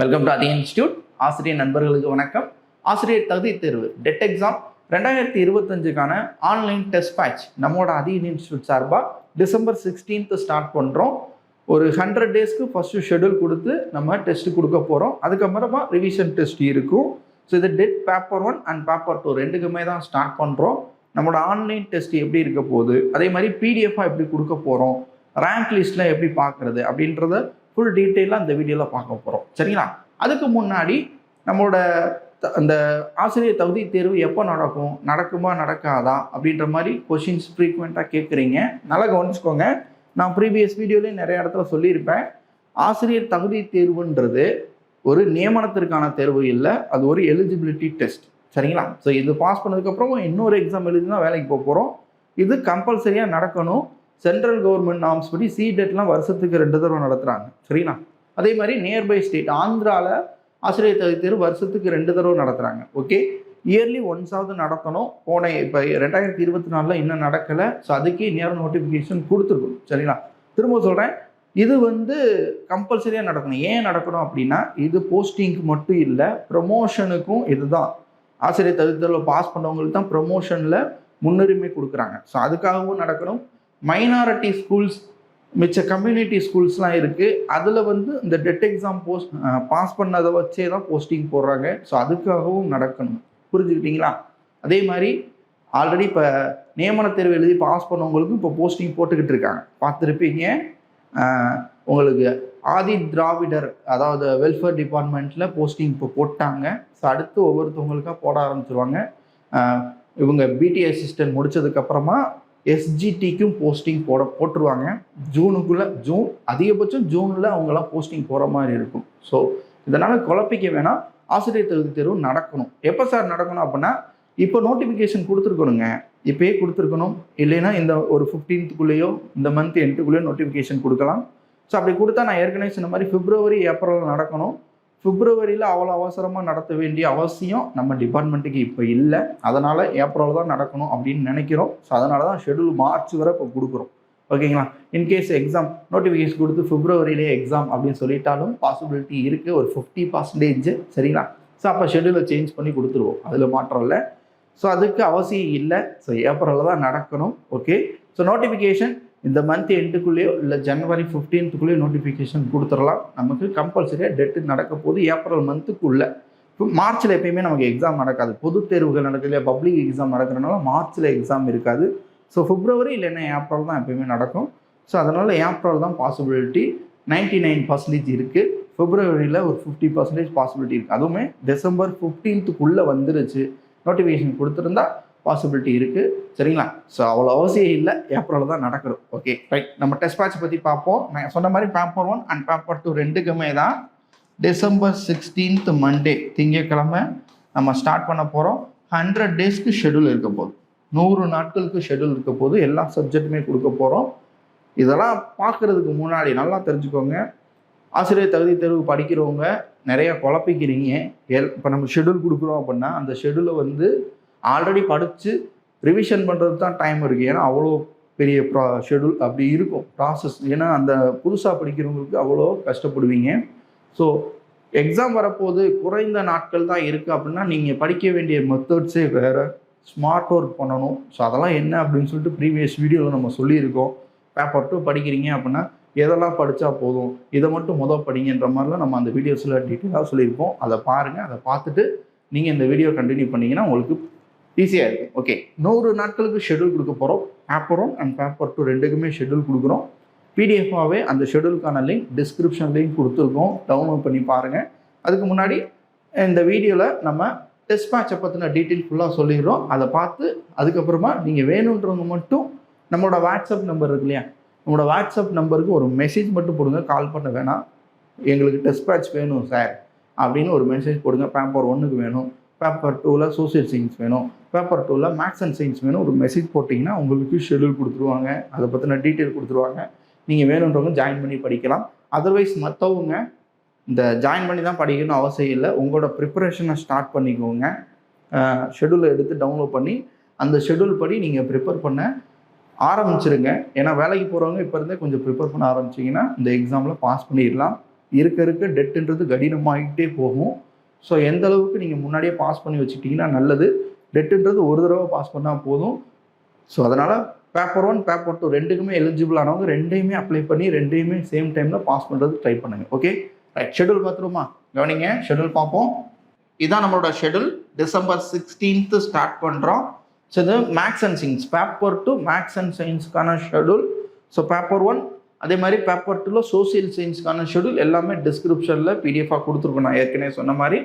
Welcome to அதி institute ஆசிரியர் நண்பர்களுக்கு வணக்கம். ஆசிரியர் தகுதி தேர்வு டெட் எக்ஸாம் ரெண்டாயிரத்தி இருபத்தஞ்சுக்கான ஆன்லைன் டெஸ்ட் பேட்ச் நம்மளோட அதி இன்ஸ்டியூட் சார்பாக டிசம்பர் சிக்ஸ்டீன்த்து ஸ்டார்ட் பண்ணுறோம் ஒரு ஹண்ட்ரட் டேஸ்க்கு ஃபஸ்ட்டு ஷெடியூல் கொடுத்து நம்ம டெஸ்ட் கொடுக்க போகிறோம் அதுக்கப்புறமா ரிவிஷன் டெஸ்ட் இருக்கும். ஸோ இது TET paper one and paper two ரெண்டுக்குமே தான் ஸ்டார்ட் பண்ணுறோம் நம்மளோட ஆன்லைன் டெஸ்ட் எப்படி இருக்க போகுது? அதே மாதிரி பிடிஎஃபாக எப்படி கொடுக்க போகிறோம் ரேங்க் லிஸ்ட்லாம் எப்படி பார்க்குறது? அப்படின்றத ஃபுல் டீட்டெயிலாக இந்த வீடியோவில் பார்க்க போகிறோம் சரிங்களா? அதுக்கு முன்னாடி நம்மளோட த- அந்த ஆசிரியர் தகுதி தேர்வு எப்போ நடக்கும் நடக்குமா நடக்காதா அப்படின்ற மாதிரி கொஷின்ஸ் ஃப்ரீக்வெண்ட்டாக கேட்குறீங்க நல்லா கவனிச்சுக்கோங்க. நான் ப்ரீவியஸ் வீடியோலேயும் நிறைய இடத்துல சொல்லியிருப்பேன். ஆசிரியர் தகுதி தேர்வுன்றது ஒரு நியமனத்திற்கான தேர்வு இல்லை அது ஒரு எலிஜிபிலிட்டி டெஸ்ட் சரிங்களா? ஸோ இது பாஸ் பண்ணதுக்கப்புறம் இன்னொரு எக்ஸாம் எழுதி தான் வேலைக்கு போக போகிறோம் இது கம்பல்சரியாக நடக்கணும். சென்ட்ரல் கவர்மெண்ட் நாம்ஸ் படி சிடெட்லாம் வருஷத்துக்கு ரெண்டு தடவை நடத்துகிறாங்க சரிங்களா? அதே மாதிரி நியர்பை ஸ்டேட் ஆந்திராவில் ஆசிரியர் தகுதி தேர்வு வருஷத்துக்கு ரெண்டு தடவை நடத்துகிறாங்க ஓகே இயர்லி ஒன்ஸாவது நடத்தணும் போன இப்போ ரெண்டாயிரத்தி இருபத்தி நாலில் இன்னும் நடக்கலை. ஸோ அதுக்கே நேரம் நோட்டிஃபிகேஷன் கொடுத்துருக்கணும். சரிங்களா? திரும்ப சொல்கிறேன் இது வந்து கம்பல்சரியாக நடக்கணும். ஏன் நடக்கணும் அப்படின்னா இது போஸ்டிங்க்கு மட்டும் இல்லை ப்ரமோஷனுக்கும் இதுதான். ஆசிரியர் தகுதி தேர்வில் பாஸ் பண்ணவங்களுக்கு தான் ப்ரமோஷனில் முன்னுரிமை கொடுக்குறாங்க. ஸோ அதுக்காகவும் நடக்கணும். மைனாரிட்டி ஸ்கூல்ஸ் மிச்ச கம்யூனிட்டி ஸ்கூல்ஸ்லாம் இருக்குது அதில் வந்து இந்த டெட் எக்ஸாம் போஸ்ட் பாஸ் பண்ணதை வச்சே தான் போஸ்டிங் போடுறாங்க. ஸோ அதுக்காகவும் நடக்கணும். புரிஞ்சுக்கிட்டீங்களா? அதே மாதிரி ஆல்ரெடி இப்போ நியமன தேர்வு எழுதி பாஸ் பண்ணவங்களுக்கும் இப்போ போஸ்டிங் போட்டுக்கிட்டு இருக்காங்க. பார்த்துருப்பீங்க. உங்களுக்கு ஆதி திராவிடர் அதாவது வெல்ஃபேர் டிபார்ட்மெண்ட்டில் போஸ்டிங் இப்போ போட்டாங்க. ஸோ அடுத்து ஒவ்வொருத்தவங்களுக்காக போட ஆரம்பிச்சிருவாங்க. இவங்க பிடி அசிஸ்டன்ட் முடித்ததுக்கப்புறமா எஸ்ஜிடிக்கும் போஸ்டிங் போட போட்டுருவாங்க. ஜூனுக்குள்ளே ஜூன் அதிகபட்சம் ஜூனில் அவங்களாம் போஸ்டிங் போகிற மாதிரி இருக்கும். ஸோ இதனால் குழப்பிக்க வேணாம். ஆசிரியர் தகுதி தேர்வு நடக்கணும். எப்போ சார் நடக்கணும் அப்படின்னா இப்போ நோட்டிஃபிகேஷன் கொடுத்துருக்கணுங்க. இப்போயே கொடுத்துருக்கணும். இல்லைன்னா இந்த ஒரு ஃபிஃப்டீன்த்துக்குள்ளேயோ இந்த மந்த் எண்டுக்குள்ளேயோ நோட்டிஃபிகேஷன் கொடுக்கலாம். ஸோ அப்படி கொடுத்தா நான் ஏற்கனவே சொன்ன மாதிரி பிப்ரவரி ஏப்ரலில் நடக்கணும். பிப்ரவரியில் அவ்வளோ அவசரமாக நடத்த வேண்டிய அவசியம் நம்ம டிபார்ட்மெண்ட்டுக்கு இப்போ இல்லை. அதனால் ஏப்ரல் தான் நடக்கணும் அப்படின்னு நினைக்கிறோம். ஸோ அதனால தான் ஷெடியூல் மார்ச் வரை இப்போ கொடுக்குறோம். ஓகேங்களா இன்கேஸ் எக்ஸாம் நோட்டிஃபிகேஷன் கொடுத்து பிப்ரவரியிலே எக்ஸாம் அப்படின்னு சொல்லிட்டாலும் பாசிபிலிட்டி இருக்குது ஒரு ஃபிஃப்டி பர்சன்டேஜ் சரிங்களா? ஸோ அப்போ ஷெடியூலை சேஞ்ச் பண்ணி கொடுத்துருவோம். அதில் மாற்றம் இல்லை. ஸோ அதுக்கு அவசியம் இல்லை. ஸோ ஏப்ரலில் தான் நடக்கணும். ஓகே ஸோ நோட்டிஃபிகேஷன் இந்த மந்த் எண்டுக்குள்ளேயோ இல்லை ஜனவரி ஃபிஃப்டீன்த்துக்குள்ளேயோ நோட்டிஃபிகேஷன் கொடுத்துடலாம். நமக்கு கம்பல்சரியாக டெட்டு நடக்க போகுது. ஏப்ரல் மந்த்துக்குள்ளே இப்போ மார்ச்சில் எப்பயுமே நமக்கு எக்ஸாம் நடக்காது. பொது தேர்வுகள் நடக்குது இல்லையா? பப்ளிக் எக்ஸாம் நடக்கிறனால மார்ச்சில் எக்ஸாம் இருக்காது. ஸோ பிப்ரவரி இல்லைன்னா ஏப்ரல் தான் எப்பயுமே நடக்கும். ஸோ அதனால் ஏப்ரல் தான் பாசிபிலிட்டி நைன்டி நைன் பர்சன்டேஜ் இருக்குது பிப்ரவரியில் ஒரு ஃபிஃப்டி பர்சன்டேஜ் பாசிபிலிட்டி இருக்குது அதுவுமே டிசம்பர் ஃபிஃப்டீன்த்துக்குள்ளே வந்துருச்சு. நோட்டிஃபிகேஷன் கொடுத்துருந்தா பாசிபிலிட்டி இருக்குது சரிங்களா? ஸோ அவ்வளோ அவசியம் இல்லை. ஏப்ரலில் தான் நடக்கணும். ஓகே ரைட் நம்ம டெஸ்ட் பேட்ச் பற்றி பார்ப்போம். நான் சொன்ன மாதிரி paper one and paper two ரெண்டுக்குமே தான் டிசம்பர் சிக்ஸ்டீன்த் மண்டே திங்கக்கிழமை நம்ம ஸ்டார்ட் பண்ண போகிறோம் ஹண்ட்ரட் டேஸ்க்கு ஷெடியூல் இருக்க போகுது. நூறு நாட்களுக்கு ஷெடியூல் இருக்க போது எல்லா சப்ஜெக்ட்டுமே கொடுக்க போகிறோம் இதெல்லாம் பார்க்குறதுக்கு முன்னாடி நல்லா தெரிஞ்சுக்கோங்க. ஆசிரியர் தகுதி தேர்வு படிக்கிறவங்க நிறைய குழப்பிக்கிறீங்க. எல் இப்போ நம்ம ஷெடியூல் கொடுக்குறோம் அப்படின்னா அந்த ஷெடியூலை வந்து ஆல்ரெடி படித்து ரிவிஷன் பண்ணுறது தான் டைம் இருக்குது ஏன்னா அவ்வளோ பெரிய ப்ரா ஷெடியூல் அப்படி இருக்கும். ப்ராசஸ் ஏன்னா அந்த புதுசாக படிக்கிறவங்களுக்கு அவ்வளோ கஷ்டப்படுவீங்க. ஸோ எக்ஸாம் வரப்போது குறைந்த நாட்கள் தான் இருக்குது அப்படின்னா நீங்கள் படிக்க வேண்டிய மெத்தட்ஸே வேறு ஸ்மார்ட் ஒர்க் பண்ணணும். ஸோ அதெல்லாம் என்ன அப்படின்னு சொல்லிட்டு ப்ரீவியஸ் வீடியோவில் நம்ம சொல்லியிருக்கோம். பேப்பர் டூ படிக்கிறீங்க அப்படின்னா எதெல்லாம் படித்தா போதும்? இதை மட்டும் முத படிங்கன்ற மாதிரிலாம் நம்ம அந்த வீடியோஸில் டீட்டெயிலாக சொல்லியிருப்போம் அதை பாருங்கள் அதை பார்த்துட்டு நீங்கள் இந்த வீடியோ கண்டினியூ பண்ணீங்கன்னா உங்களுக்கு ஈஸியாக இருக்கும் ஓகே நூறு நாட்களுக்கு ஷெடியூல் கொடுக்க போகிறோம் paper one and paper two ரெண்டுக்குமே ஷெடியூல் கொடுக்குறோம். பிடிஎஃபாகவே அந்த ஷெடியூலுக்கான லிங்க் டிஸ்கிரிப்ஷன்லேயும் கொடுத்துருக்கோம். டவுன்லோட் பண்ணி பாருங்கள் அதுக்கு முன்னாடி இந்த வீடியோவில் நம்ம டெஸ்ட் மேட்சை பற்றின டீட்டெயில் ஃபுல்லாக சொல்லிடுறோம். அதை பார்த்து அதுக்கப்புறமா நீங்கள் வேணுன்றவங்க மட்டும் நம்மளோட வாட்ஸ்அப் நம்பர் இருக்கு இல்லையா? நம்மளோட வாட்ஸ்அப் நம்பருக்கு ஒரு மெசேஜ் மட்டும் போடுங்க. கால் பண்ண வேணாம். எங்களுக்கு டெஸ்ட் பேட்ச் வேணும் சார் அப்படின்னு ஒரு மெசேஜ் போடுங்க. பேப்பர் ஒன்றுக்கு வேணும். பேப்பர் டூவில் சோசியல் சயின்ஸ் வேணும். பேப்பர் டூவில் மேக்ஸ் அண்ட் சயின்ஸ் வேணும். ஒரு மெசேஜ் போட்டிங்கன்னா உங்களுக்கு ஷெடியூல் கொடுத்துருவாங்க. அதை பற்றின டீட்டெயில் கொடுத்துருவாங்க. நீங்கள் வேணுன்றவங்க ஜாயின் பண்ணி படிக்கலாம். அதர்வைஸ் மற்றவங்க இந்த ஜாயின் பண்ணி தான் படிக்கணும் அவசியம் இல்லை. உங்களோட ப்ரிப்பரேஷனை ஸ்டார்ட் பண்ணிக்கோங்க. ஷெடியூலை எடுத்து டவுன்லோட் பண்ணி அந்த ஷெடியூல் படி நீங்கள் ப்ரிப்பேர் பண்ண ஆரம்பிச்சிருங்க. ஏன்னா வேலைக்கு போகிறவங்க இப்போ இருந்தே கொஞ்சம் ப்ரிப்பேர் பண்ண ஆரம்பிச்சிங்கன்னா இந்த எக்ஸாமில் பாஸ் பண்ணிடலாம் இருக்க இருக்க டெட்டுன்றது கடினமாகிட்டே போகும். ஸோ எந்த அளவுக்கு நீங்கள் முன்னாடியே பாஸ் பண்ணி வச்சுக்கிட்டிங்கன்னா நல்லது. டெட்டுன்றது ஒரு தடவை பாஸ் பண்ணால் போதும். ஸோ அதனால் பேப்பர் ஒன் பேப்பர் டூ ரெண்டுக்குமே எலிஜிபிள் ஆனவங்க ரெண்டையுமே அப்ளை பண்ணி ரெண்டையுமே சேம் டைமில் பாஸ் பண்ணுறது ட்ரை பண்ணுங்கள் ஓகே ரைட் ஷெடியூல் பார்த்துருமா கவனிங்க. ஷெடியூல் பார்ப்போம். இதுதான் நம்மளோட ஷெடியூல் டிசம்பர் சிக்ஸ்டீன்த்து ஸ்டார்ட் பண்ணுறோம் ஸோ இது maths and science paper two maths and சயின்ஸ்க்கான schedule so paper one அதே மாதிரி பேப்பர் டூவில் சோசியல் சயின்ஸ்க்கான ஷெடியூல் எல்லாமே டிஸ்கிரிப்ஷனில் பிடிஎஃபாக கொடுத்துருக்கோம் நான் ஏற்கனவே சொன்ன மாதிரி.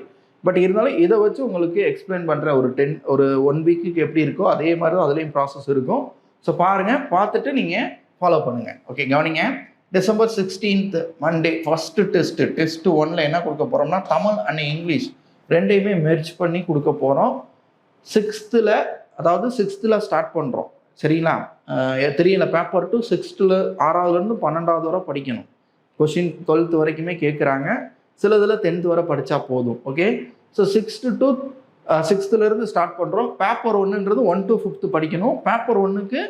பட் இருந்தாலும் இதை வச்சு உங்களுக்கு எக்ஸ்பிளைன் பண்ணுற ஒரு டென் ஒரு ஒன் வீக்குக்கு எப்படி இருக்கோ அதே மாதிரி தான் அதுலேயும் ப்ராசஸ் இருக்கும். ஸோ பாருங்கள் பார்த்துட்டு நீங்கள் ஃபாலோ பண்ணுங்கள் ஓகே கவனிங்க. December sixteenth Monday first test test ஒன்ல என்ன கொடுக்க போகிறோம்னா தமிழ் அண்ட் இங்கிலீஷ் ரெண்டையுமே மெர்ஜ் பண்ணி கொடுக்க போகிறோம் சிக்ஸ்த்தில் அதாவது சிக்ஸ்த்தில் ஸ்டார்ட் பண்ணுறோம் சரிங்களா? தெரியல பேப்பர் டூ சிக்ஸ்த்தில் ஆறாவதுலேருந்து பன்னெண்டாவது வரை படிக்கணும். கொஷின் டுவெல்த் வரைக்குமே கேட்குறாங்க. சிலதில் டென்த் வரை படித்தா போதும் ஓகே ஸோ சிக்ஸ்த்து டு சிக்ஸ்த்துலேருந்து ஸ்டார்ட் பண்ணுறோம் பேப்பர் ஒன்றுன்றது ஒன் டு ஃபிஃப்த்து படிக்கணும். பேப்பர் ஒன்றுக்கு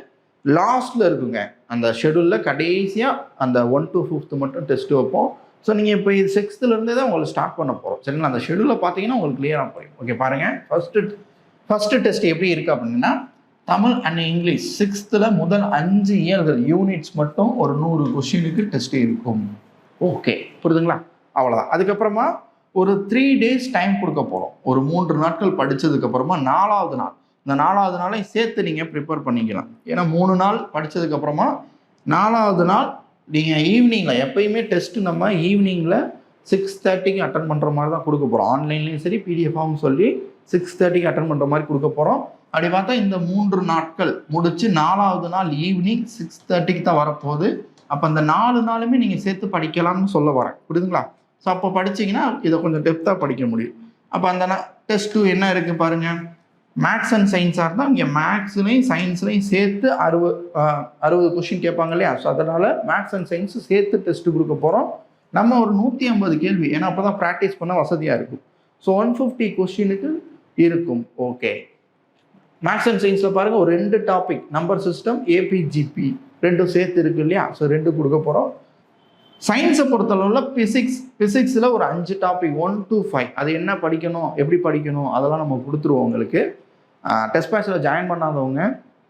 லாஸ்ட்டில் இருக்குங்க. அந்த ஷெடியூலில் கடைசியாக அந்த ஒன் டு ஃபிஃப்த்து மட்டும் டெஸ்ட்டு வைப்போம். ஸோ நீங்கள் இப்போ இது சிக்ஸ்த்துலேருந்தே தான் உங்களுக்கு ஸ்டார்ட் பண்ண போகிறோம் சரிங்களா? அந்த ஷெடியூலை பார்த்தீங்கன்னா உங்களுக்கு கிளியராக போயிடும். ஓகே பாருங்கள் ஃபஸ்ட்டு ஃபஸ்ட்டு டெஸ்ட் எப்படி இருக்குது அப்படின்னா தமிழ் அண்ட் இங்கிலீஷ் சிக்ஸ்த்தில் முதல் அஞ்சு இயல்கள் யூனிட்ஸ் மட்டும் ஒரு நூறு கொஷினுக்கு டெஸ்ட் இருக்கும். ஓகே புரியுதுங்களா அவ்வளோதான் அதுக்கப்புறமா ஒரு த்ரீ டேஸ் டைம் கொடுக்க போகிறோம் ஒரு மூன்று நாட்கள் படித்ததுக்கப்புறமா நாலாவது நாள். இந்த நாலாவது நாளையும் சேர்த்து நீங்கள் ப்ரிப்பேர் பண்ணிக்கலாம். ஏன்னா மூணு நாள் படித்ததுக்கப்புறமா நாலாவது நாள் நீங்கள் ஈவினிங்கில் எப்பயுமே டெஸ்ட்டு நம்ம ஈவினிங்கில் சிக்ஸ் தேர்ட்டிக்கு அட்டன் பண்ணுற மாதிரி தான் கொடுக்க போகிறோம் ஆன்லைன்லேயும் சரி பிடிஎஃபாகவும் சொல்லி சிக்ஸ் தேர்ட்டிக்கு அட்டன் பண்ணுற மாதிரி கொடுக்க போகிறோம் அப்படி பார்த்தா இந்த மூன்று நாட்கள் முடிச்சு நாலாவது நாள் ஈவினிங் சிக்ஸ் தேர்ட்டிக்கு தான் வரப்போகுது. அப்போ அந்த நாலு நாளுமே நீங்கள் சேர்த்து படிக்கலாம்னு சொல்ல வரேன். புரியுதுங்களா? ஸோ அப்போ படிச்சீங்கன்னா இதை கொஞ்சம் டெப்த்தாக படிக்க முடியும். அப்போ அந்த டெஸ்ட் டூ என்ன இருக்குது பாருங்கள் மேக்ஸ் அண்ட் சயின்ஸாக இருந்தால் இங்கே மேக்ஸ்லையும் சயின்ஸ்லையும் சேர்த்து அறுபது அறுபது கொஷின் கேட்பாங்க இல்லையா? ஸோ அதனால் மேக்ஸ் அண்ட் சயின்ஸ் சேர்த்து டெஸ்ட் கொடுக்க போகிறோம் நம்ம ஒரு நூற்றி ஐம்பது கேள்வி. ஏன்னா அப்போ தான் ப்ராக்டிஸ் பண்ண வசதியாக இருக்கும். ஸோ ஒன் ஃபிஃப்டி கொஷினுக்கு இருக்கும். ஓகே மேக்ஸ் அண்ட் சயின்ஸில் பாருங்கள் ஒரு ரெண்டு டாபிக் நம்பர் சிஸ்டம் ஏபிஜிபி ரெண்டும் சேர்த்து இருக்கு இல்லையா? ஸோ ரெண்டு கொடுக்க போகிறோம் சயின்ஸை பொறுத்தளவில் பிசிக்ஸ் பிசிக்ஸில் ஒரு அஞ்சு டாபிக் ஒன் டூ ஃபைவ் அது என்ன படிக்கணும் எப்படி படிக்கணும் அதெல்லாம் நம்ம கொடுத்துருவோம் உங்களுக்கு. டெஸ்ட் பேட்சில் ஜாயின் பண்ணாதவங்க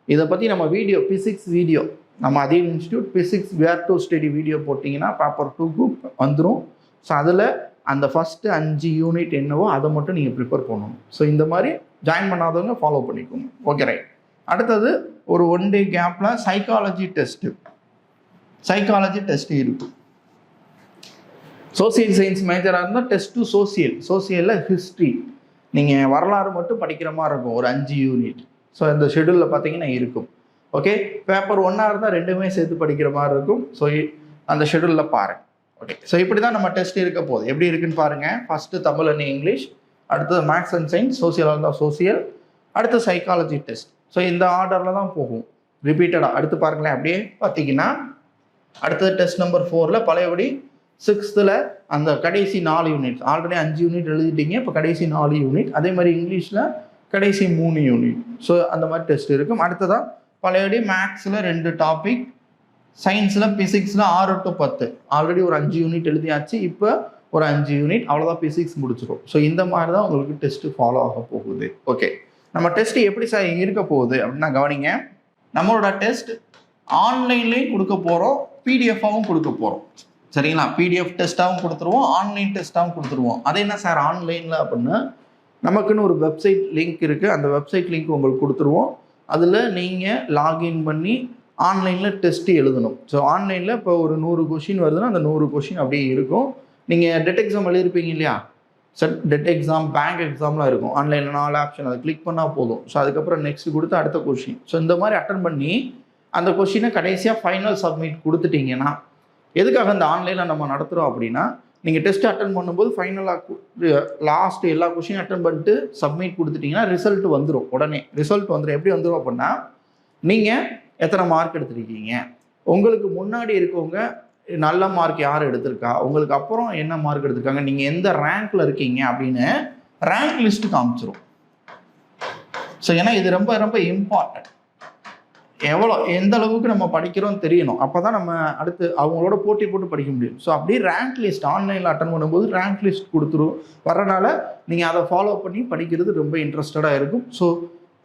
இதை பற்றி நம்ம வீடியோ பிசிக்ஸ் வீடியோ நம்ம அதே institute physics where to study video போட்டிங்கன்னா பேப்பர் டூ குரூப் வந்துடும் ஸோ அதில் அந்த ஃபஸ்ட்டு அஞ்சு யூனிட் என்னவோ அதை மட்டும் நீங்கள் ப்ரிப்பேர் பண்ணணும். ஸோ இந்த மாதிரி ஜாயின் பண்ணாதவங்க ஃபாலோ பண்ணிக்கோங்க. ஓகே ரைட் அடுத்தது ஒரு ஒன் டே கேப்பில் சைக்காலஜி டெஸ்ட்டு சைக்காலஜி டெஸ்ட்டு இருக்கும் சோசியல் சயின்ஸ் மேஜராக இருந்தால் டெஸ்ட் டு சோசியல் சோசியலில் ஹிஸ்ட்ரி நீங்கள் வரலாறு மட்டும் படிக்கிற மாதிரி இருக்கும் ஒரு அஞ்சு யூனிட் ஸோ இந்த ஷெடியூலில் பார்த்தீங்கன்னா இருக்கும். ஓகே பேப்பர் ஒன்னாக இருந்தால் ரெண்டுமே சேர்த்து படிக்கிற மாதிரி இருக்கும். ஸோ அந்த ஷெடியூலில் பாருங்க. ஸோ இப்படி தான் நம்ம டெஸ்ட் இருக்க போகுது. எப்படி இருக்குன்னு பாருங்கள் ஃபஸ்ட்டு தமிழ் அண்ட் இங்கிலீஷ் அடுத்தது மேக்ஸ் அண்ட் சயின்ஸ் சோசியலாக இருந்தால் சோசியல் அடுத்து சைக்காலஜி டெஸ்ட் ஸோ இந்த ஆர்டரில் தான் போகும். ரிப்பீட்டடாக அடுத்து பாருங்களேன் அப்படியே பார்த்தீங்கன்னா அடுத்தது டெஸ்ட் நம்பர் ஃபோரில் பழையபடி சிக்ஸ்த்தில் அந்த கடைசி நாலு யூனிட் ஆல்ரெடி அஞ்சு யூனிட் எழுதிட்டீங்க இப்போ கடைசி நாலு யூனிட் அதே மாதிரி இங்கிலீஷில் கடைசி மூணு யூனிட் ஸோ அந்த மாதிரி டெஸ்ட் இருக்கும். அடுத்ததாக பழையபடி மேக்ஸில் ரெண்டு டாபிக் சயின்ஸில் பிசிக்ஸில் ஆறு டு பத்து. ஆல்ரெடி ஒரு அஞ்சு யூனிட் எழுதியாச்சு. இப்போ ஒரு அஞ்சு யூனிட் அவ்வளோதான் பிசிக்ஸ் முடிச்சிடும் ஸோ இந்த மாதிரி தான் உங்களுக்கு டெஸ்ட்டு ஃபாலோ ஆக போகுது. ஓகே நம்ம டெஸ்ட் எப்படி சார் இருக்க போகுது அப்படின்னா கவனிங்க. நம்மளோட டெஸ்ட் ஆன்லைன்லேயும் கொடுக்க போகிறோம் பிடிஎஃபாகவும் கொடுக்க போகிறோம் சரிங்களா? பிடிஎஃப் டெஸ்ட்டாகவும் கொடுத்துருவோம் ஆன்லைன் டெஸ்ட்டாகவும் கொடுத்துருவோம். அது என்ன சார் ஆன்லைனில் அப்படின்னா? நமக்குன்னு ஒரு வெப்சைட் லிங்க் இருக்குது அந்த வெப்சைட் லிங்க் உங்களுக்கு கொடுத்துருவோம். அதில் நீங்கள் லாகின் பண்ணி ஆன்லைனில் டெஸ்ட்டு எழுதணும். ஸோ ஆன்லைனில் இப்போ ஒரு நூறு கொஷின் வருதுன்னா அந்த நூறு கொஷின் அப்படியே இருக்கும். நீங்கள் டெட் எக்ஸாம் எழுதிருப்பீங்க இல்லையா? செட் டெட் எக்ஸாம் பேங்க் எக்ஸாம்லாம் இருக்கும். ஆன்லைனில் நாலு ஆப்ஷன் அதை கிளிக் பண்ணால் போதும். ஸோ அதுக்கப்புறம் நெக்ஸ்ட் கொடுத்து அடுத்த கொஷின் ஸோ இந்த மாதிரி அட்டன் பண்ணி அந்த கொஷினை கடைசியாக ஃபைனல் சப்மிட் கொடுத்துட்டீங்கன்னா எதுக்காக இந்த ஆன்லைனில் நம்ம நடத்துகிறோம் அப்படின்னா நீங்கள் டெஸ்ட் அட்டன் பண்ணும்போது ஃபைனலாக லாஸ்ட் எல்லா கொஷினும் அட்டன் பண்ணிட்டு சப்மிட் கொடுத்துட்டிங்கன்னா ரிசல்ட் வந்துடும் உடனே. ரிசல்ட் வந்துடும் எப்படி வந்துடும் அப்படின்னா நீங்கள் எத்தனை மார்க் எடுத்திருக்கீங்க? உங்களுக்கு முன்னாடி இருக்கவங்க நல்ல மார்க் யார் எடுத்திருக்கா? உங்களுக்கு அப்புறம் என்ன மார்க் எடுத்திருக்காங்க? நீங்கள் எந்த ரேங்க்ல இருக்கீங்க அப்படின்னு ரேங்க் லிஸ்ட் காமிச்சிரும். ஸோ ஏன்னா இது ரொம்ப ரொம்ப இம்பார்ட்டன்ட் எவ்வளோ எந்த அளவுக்கு நம்ம படிக்கிறோம் தெரியணும். அப்போ தான் நம்ம அடுத்து அவங்களோட போட்டி போட்டு படிக்க முடியும். ஸோ அப்படியே ரேங்க் லிஸ்ட் ஆன்லைனில் அட்டன் பண்ணும்போது ரேங்க் லிஸ்ட் கொடுத்துரும். வரனால நீங்கள் அதை ஃபாலோ பண்ணி படிக்கிறது ரொம்ப இன்ட்ரெஸ்டடாக இருக்கும். ஸோ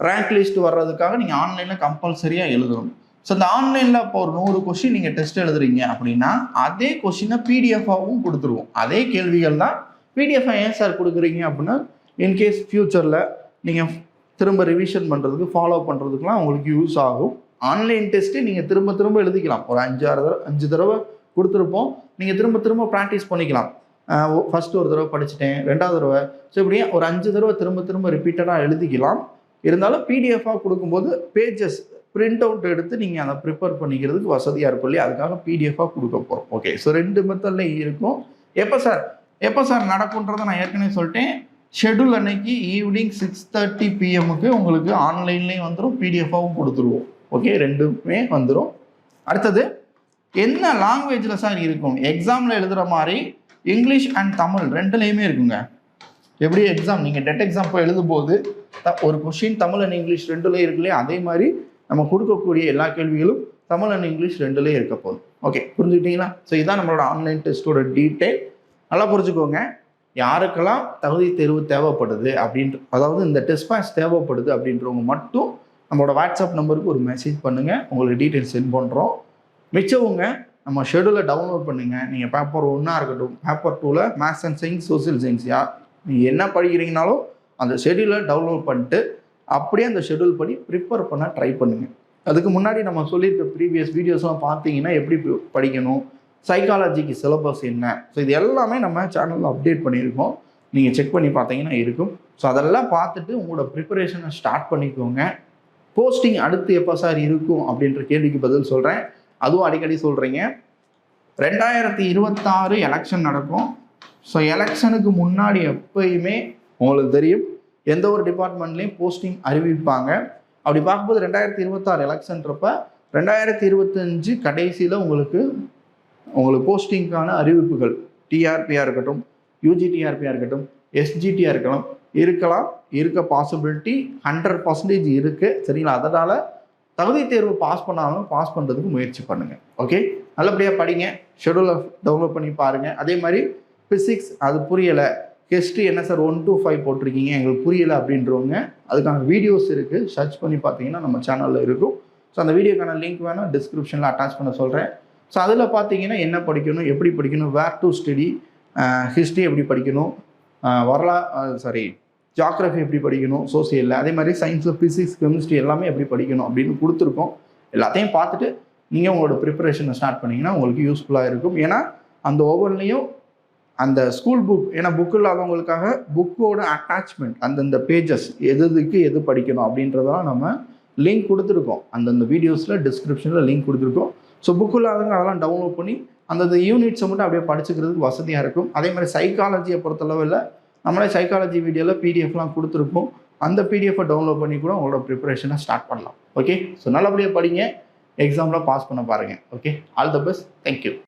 ரேங்க் லிஸ்ட் வர்றதுக்காக நீங்கள் ஆன்லைனில் கம்பல்சரியாக எழுதணும். ஸோ இந்த ஆன்லைனில் இப்போ ஒரு நூறு கொஷின் நீங்கள் டெஸ்ட் எழுதுறீங்க அப்படின்னா அதே கொஷினை பிடிஎஃபாகவும் கொடுத்துருவோம். அதே கேள்விகள் தான் பிடிஎஃபாக ஏன் சார் கொடுக்குறீங்க அப்படின்னா இன்கேஸ் ஃப்யூச்சரில் நீங்கள் திரும்ப ரிவிஷன் பண்ணுறதுக்கு ஃபாலோ பண்ணுறதுக்குலாம் உங்களுக்கு யூஸ் ஆகும். ஆன்லைன் டெஸ்ட்டு நீங்கள் திரும்ப திரும்ப எழுதிக்கலாம். ஒரு அஞ்சாறு தடவை அஞ்சு தடவை கொடுத்துருப்போம். நீங்கள் திரும்ப திரும்ப ப்ராக்டிஸ் பண்ணிக்கலாம். ஃபஸ்ட்டு ஒரு தடவை படிச்சுட்டேன் ரெண்டாவது தடவை. ஸோ இப்படியே ஒரு அஞ்சு தடவை திரும்ப திரும்ப ரிப்பீட்டடாக எழுதிக்கலாம். இருந்தாலும் பிடிஎஃபாக கொடுக்கும்போது பேஜஸ் பிரிண்ட் அவுட் எடுத்து நீங்கள் அதை ப்ரிப்பேர் பண்ணிக்கிறதுக்கு வசதியாக இருக்கும் இல்லையா? அதுக்காக பிடிஎஃபாக கொடுக்க போகிறோம் ஓகே ஸோ ரெண்டு மெத்தடில் இருக்கும். எப்போ சார்? எப்போ சார் நடக்குன்றதை நான் ஏற்கனவே சொல்லிட்டேன். ஷெடியூல் அன்னைக்கு ஈவினிங் சிக்ஸ் தேர்ட்டி பிஎம்முக்கு உங்களுக்கு ஆன்லைன்லேயும் வந்துடும் பிடிஎஃபாகவும் கொடுத்துருவோம். ஓகே ரெண்டுமே வந்துடும் அடுத்தது என்ன லாங்குவேஜில் சார் இருக்கும்? எக்ஸாமில் எழுதுகிற மாதிரி இங்கிலீஷ் அண்ட் தமிழ் ரெண்டுலேயுமே இருக்குங்க. எப்படி எக்ஸாம் நீங்கள் டெட் எக்ஸாம் போய் எழுதும்போது த- ஒரு கொஷின் தமிழ் அண்ட் இங்கிலீஷ் ரெண்டுலேயும் இருக்குல்லையே? அதே மாதிரி நம்ம கொடுக்கக்கூடிய எல்லா கேள்விகளும் தமிழ் அண்ட் இங்கிலீஷ் ரெண்டுலேயும் இருக்க போதும் ஓகே புரிஞ்சுக்கிட்டீங்களா? ஸோ இதுதான் நம்மளோட ஆன்லைன் டெஸ்ட்டோட டீட்டெயில் நல்லா புரிஞ்சுக்கோங்க. யாருக்கெல்லாம் தகுதி தேர்வு தேவைப்படுது அப்படின்ற அதாவது இந்த டெஸ்ட் பேட்ச் தேவைப்படுது அப்படின்றவங்க மட்டும் நம்மளோட வாட்ஸ்அப் நம்பருக்கு ஒரு மெசேஜ் பண்ணுங்கள் உங்களுக்கு டீட்டெயில்ஸ் சென்ட் பண்ணுறோம் மிச்சவங்க நம்ம ஷெடியூலை டவுன்லோட் பண்ணுங்கள் நீங்கள் பேப்பர் ஒன்றா இருக்கட்டும். பேப்பர் டூவில் maths and science social science யா? என்ன படிக்கிறீங்கனாலும் அந்த ஷெடியூலை டவுன்லோட் பண்ணிட்டு அப்படியே அந்த ஷெடியூல் படி ப்ரிப்பேர் பண்ண ட்ரை பண்ணுங்கள் அதுக்கு முன்னாடி நம்ம சொல்லியிருக்க ப்ரீவியஸ் வீடியோஸ்லாம் பார்த்தீங்கன்னா எப்படி படிக்கணும் சைக்காலஜிக்கு சிலபஸ் என்ன? ஸோ இது எல்லாமே நம்ம சேனலில் அப்டேட் பண்ணியிருக்கோம். நீங்கள் செக் பண்ணி பார்த்தீங்கன்னா இருக்கும். ஸோ அதெல்லாம் பார்த்துட்டு உங்களோட ப்ரிப்பரேஷனை ஸ்டார்ட் பண்ணிக்கோங்க. போஸ்டிங் அடுத்து எப்போ சார் இருக்கும் அப்படின்ற கேள்விக்கு பதில் சொல்கிறேன் அதுவும் அடிக்கடி சொல்கிறீங்க ரெண்டாயிரத்தி இருபத்தாறு எலெக்ஷன் நடக்கும். ஸோ எலெக்ஷனுக்கு முன்னாடி எப்பயுமே உங்களுக்கு தெரியும் எந்த ஒரு டிபார்ட்மெண்ட்லேயும் போஸ்டிங் அறிவிப்பாங்க. அப்படி பார்க்கும்போது ரெண்டாயிரத்தி இருபத்தாறு எலெக்ஷன்றப்ப ரெண்டாயிரத்தி இருபத்தஞ்சு கடைசியில் உங்களுக்கு உங்களுக்கு போஸ்டிங்க்கான அறிவிப்புகள் டிஆர்பியாக இருக்கட்டும் யூஜிடிஆர்பியாக இருக்கட்டும் எஸ்ஜிடியாக இருக்கலாம் இருக்கலாம் இருக்க பாசிபிலிட்டி ஹண்ட்ரட் பர்சன்டேஜ் இருக்குது சரிங்களா? அதனால் தகுதி தேர்வு பாஸ் பண்ணாலும் பாஸ் பண்ணுறதுக்கு முயற்சி பண்ணுங்கள் ஓகே நல்லபடியாக படிங்க. ஷெடியூலை டவுன்லோட் பண்ணி பாருங்கள் அதே மாதிரி ஃபிசிக்ஸ் அது புரியலை. ஹிஸ்ட்ரி என்ன சார் ஒன் டூ ஃபைவ் போட்டிருக்கீங்க. எங்களுக்கு புரியலை அப்படின்றவங்க அதுக்கான வீடியோஸ் இருக்குது சர்ச் பண்ணி பார்த்தீங்கன்னா நம்ம சேனலில் இருக்கும். ஸோ அந்த வீடியோக்கான லிங்க் வேணால் டிஸ்கிரிப்ஷனில் அட்டாச் பண்ண சொல்கிறேன் ஸோ அதில் பார்த்தீங்கன்னா என்ன படிக்கணும் எப்படி படிக்கணும் வேர் டு ஸ்டடி ஹிஸ்ட்ரி எப்படி படிக்கணும் வரலா சாரி ஜாக்ரஃபி எப்படி படிக்கணும் சோசியலில் அதே மாதிரி சயின்ஸு ஃபிசிக்ஸ் கெமிஸ்ட்ரி எல்லாமே எப்படி படிக்கணும் அப்படின்னு கொடுத்துருக்கோம். எல்லாத்தையும் பார்த்துட்டு நீங்கள் உங்களோட ப்ரிப்பரேஷனை ஸ்டார்ட் பண்ணீங்கன்னா உங்களுக்கு யூஸ்ஃபுல்லாக இருக்கும். ஏன்னா அந்த ஒவ்வொன்றிலையும் அந்த ஸ்கூல் புக் ஏன்னா புக் இல்லாதவங்களுக்காக புக்கோட அட்டாச்மெண்ட் அந்தந்த பேஜஸ் எது எதுக்கு எது படிக்கணும் அப்படின்றதெல்லாம் நம்ம லிங்க் கொடுத்துருக்கோம். அந்தந்த வீடியோஸில் டிஸ்கிரிப்ஷனில் லிங்க் கொடுத்துருக்கோம். ஸோ புக் இல்லாதவங்க அதெல்லாம் டவுன்லோட் பண்ணி அந்தந்த யூனிட்ஸை மட்டும் அப்படியே படிச்சுக்கிறதுக்கு வசதியாக இருக்கும். அதே மாதிரி சைக்காலஜியை பொறுத்தளவில் நம்மளே சைக்காலஜி வீடியோவில் பிடிஎஃப்லாம் கொடுத்துருப்போம். அந்த பிடிஎஃபை டவுன்லோட் பண்ணி கூட உங்களோட ப்ரிப்பரேஷனை ஸ்டார்ட் பண்ணலாம். ஓகே ஸோ நல்லபடியாக படிங்க. எக்ஸாமில் பாஸ் பண்ண பாருங்கள் okay all the best thank you